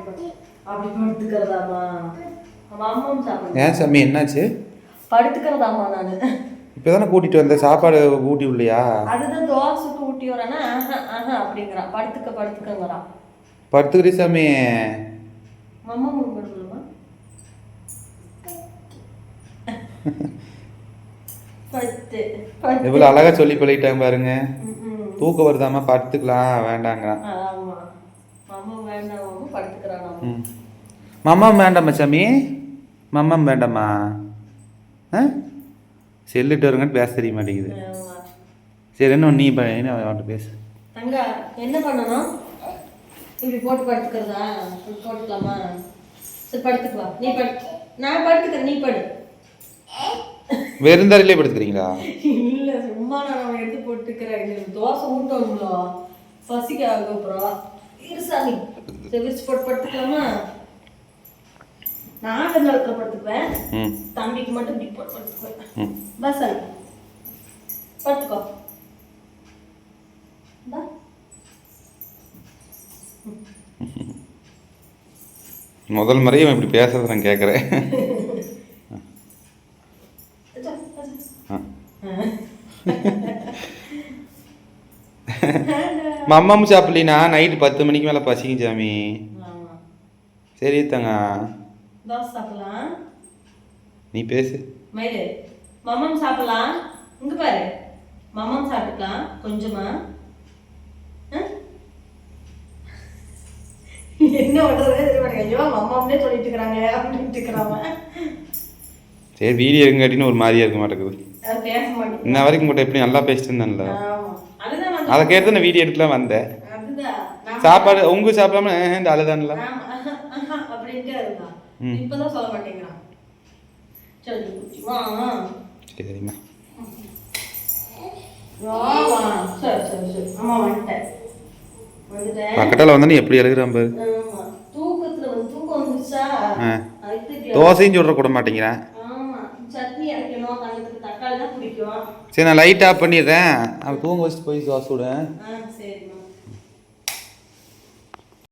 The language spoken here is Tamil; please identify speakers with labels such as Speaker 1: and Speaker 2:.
Speaker 1: அப்படி படு- அப்படி படுத்துக்கிறதாமா நம்ம அம்மாவும் சாப்பிடுங்க
Speaker 2: ஏன் சாமி என்னாச்சு?
Speaker 1: படுத்துக்கிறதாமா நான்.
Speaker 2: இப்போ தானே கூட்டிகிட்டு வந்தேன் சாப்பாடு ஊட்டி விடலையா?
Speaker 1: அதுதான் தோசை சுட்டு ஊட்டி வரேன்னா அப்படிங்கிறான் படுத்துக்க படுத்துக்கங்கிறான்
Speaker 2: படுத்துக்கிறீ சாமி.
Speaker 1: படுத்து
Speaker 2: எவ்வளோ அழகாக சொல்லி பழகிட்டாங்க பாருங்க. தூக்கம் வருதாம்மா? படுத்துக்கலாம் வேண்டாங்கிறான். மம்மம் வேண்டாமா சாமி. மம்மம் வேண்டாமா ஆ? செல்லுட்டு வருங்கன்னு பேச தெரிய மாட்டேங்குது. சரி என்ன நீ என்ன அவன்கிட்ட பேசு?
Speaker 1: தங்கா என்ன பண்ணணும்? இப்படி போட்டு படுத்துக்கிறதா? போட்டுக்கலாமா? சரி படுத்துக்கலாம் நீ படு. நான் படுத்துக்கிறேன் நீ படு.
Speaker 2: வெறுந்தரையிலே படுத்துக்கிறீங்களா?
Speaker 1: இல்ல சும்மா நான் எடுத்து போட்டுக்கிறேன். தோசை ஊட்டணும்ல பசிக்க ஆகும் அப்புறம். இரு சாமி. விரிச்சு போட்டு படுத்துக்கலாமா? நான் கொஞ்ச நேரத்தில் படுத்துக்குவேன். தம்பிக்கு மட்டும் இப்படி போட்டு படுத்துக்குவேன். பஸ் சாமி. படுத்துக்கோ.
Speaker 2: முதல் முறையும் இவன் இப்படி பேசுறத நான் கேட்குறேன்.
Speaker 1: அச்சா, அச்சா.
Speaker 2: மம்மம் சாப்பிடலினா நைட்டு பத்து மணிக்கு மேலே பசிக்கும் சாமி. சரி தங்க.
Speaker 1: தோசை சாப்பிடலாம்.
Speaker 2: நீ பேசு.
Speaker 1: மயிறு மம்மம் சாப்பிடலாம். இங்க பாரு. மம்மம் சாப்பிட்டுக்கலாம் கொஞ்சமா? என்ன பண்றது? தெரிய மாட்டேங்குது. ஐயோ மம்மம்னே சொல்லிட்டு இருக்கிறாங்க அப்படின்ட்டு இருக்கிறாங்க.
Speaker 2: சரி வீடியோ இருங்காட்டின்னு ஒரு மாதிரியா இருக்க மாட்டேங்குது.
Speaker 1: அது பேச மாட்டேங்குது.
Speaker 2: இன்ன வரைக்கும் கூட எப்படி நல்லா பேசிட்டு இருந்தேன்ல. அதை கேட்டு நான் வீடியோ எடுக்கலாம் வந்தேன். சாப்பாடு உங்க சாப்பிடாம இந்த அழுதான்ல. சரிம்மா. பக்கத்தில் வந்தோன்னே எப்படி எழுதுறான் பாரு.
Speaker 1: தூக்கத்துல வந்து தூக்கம் வந்துச்சா
Speaker 2: தோசையும் சுடுற கூட மாட்டேங்கிறேன்.
Speaker 1: சட்னி அரைக்கணும் தங்கத்துக்கு தக்காளி தான் பிடிக்கும்.
Speaker 2: சரி நான் லைட் ஆஃப் பண்ணிடுறேன். அவன் தூங்க வச்சுட்டு போய்
Speaker 1: ஆ சரிம்மா.